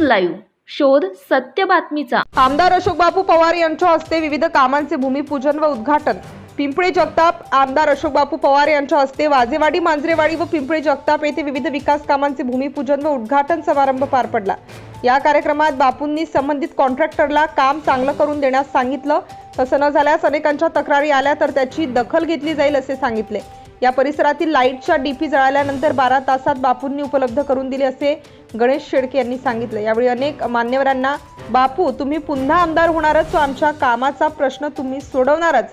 Live. शोध सत्य बातमीचा. आमदार अशोक बापू पवार यांच्या हस्ते विविध कामांचे भूमिपूजन व उद्घाटन. पिंपळे जगताप आमदार अशोक बापू पवार यांच्या हस्ते वाजेवाडी मांजरेवाडी व पिंपळे जगताप येथे विविध विकास कामांचे भूमिपूजन व उद्घाटन समारंभ पार पडला. या कार्यक्रमात बापूंनी संबंधित कॉन्ट्रॅक्टरला काम चांगलं करून देण्यास सांगितलं. तसं न झाल्यास अनेकांच्या तक्रारी आल्या तर त्याची दखल घेतली जाईल असे सांगितले. या परिसरातील लाईटच्या डीपी जळाल्यानंतर बारा तासात बापूंनी उपलब्ध करून दिले असे गणेश शेडके यांनी सांगितलं. यावेळी अनेक मान्यवरांना बापू तुम्ही पुन्हा आमदार होणारच व आमच्या कामाचा प्रश्न तुम्ही सोडवणारच.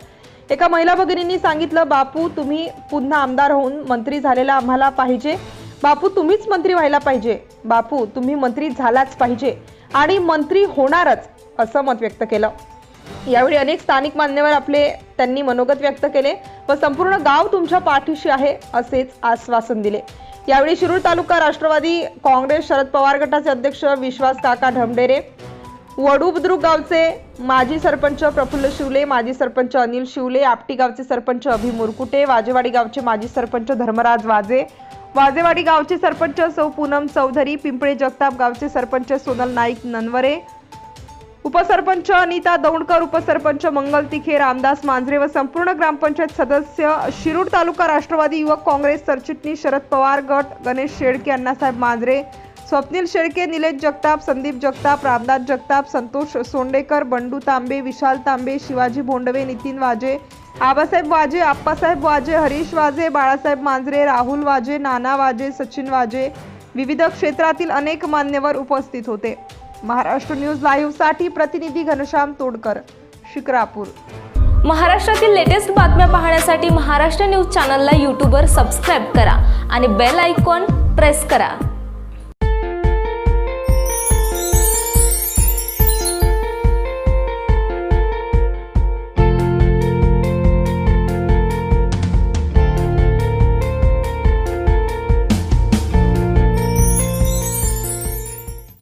एका महिला भगिनींनी सांगितलं बापू तुम्ही पुन्हा आमदार होऊन मंत्री झालेला आम्हाला पाहिजे. बापू तुम्हीच मंत्री व्हायला पाहिजे. बापू तुम्ही मंत्री झालाच पाहिजे आणि मंत्री होणारच असं मत व्यक्त केलं. यावेळी अनेक स्थानिक मान्यवर आपले त्यांनी मनोगत व्यक्त केले व संपूर्ण गाव तुमच्या पाठीशी आहे असेच आश्वासन दिले. यावेळी शिरूर तालुका राष्ट्रवादी काँग्रेस शरद पवार गटाचे अध्यक्ष विश्वास काका ढमडेरे वडू बुद्रुक गावचे माजी सरपंच प्रफुल्ल शिवले माजी सरपंच अनिल शिवले आपटी गावचे सरपंच अभि मुरकुटे वाजेवाडी गावचे माजी सरपंच धर्मराज वाजे वाजेवाडी गावचे सरपंच सौ पूनम चौधरी पिंपळे जगताप गावचे सरपंच सोनल नाईक ननवरे उपसरपंच अनिता दौंडकर उपसरपंच मंगल तिखे रामदास मांजरे व संपूर्ण ग्रामपंचायत सदस्य शिरूर तालुका राष्ट्रवादी युवक काँग्रेस सरचिटणीस शरद पवार गट गणेश शेळके अण्णासाहेब मांजरे स्वप्नील शेळके निलेश जगताप संदीप जगताप रामदास जगताप संतोष सोंडेकर बंडू तांबे विशाल तांबे शिवाजी भोंडवे नितीन वाजे आबासाहेब वाजे आप्पासाहेब वाजे हरीश वाजे बाळासाहेब मांजरे राहुल वाजे नाना वाजे सचिन वाजे विविध क्षेत्रातील अनेक मान्यवर उपस्थित होते. महाराष्ट्र न्यूज लाईव्हसाठी प्रतिनिधी घनश्याम तोडकर शिक्रापूर. महाराष्ट्रातील लेटेस्ट बातम्या पाहण्यासाठी महाराष्ट्र न्यूज चॅनलला यूट्यूबवर सबस्क्राईब करा आणि बेल आयकॉन प्रेस करा.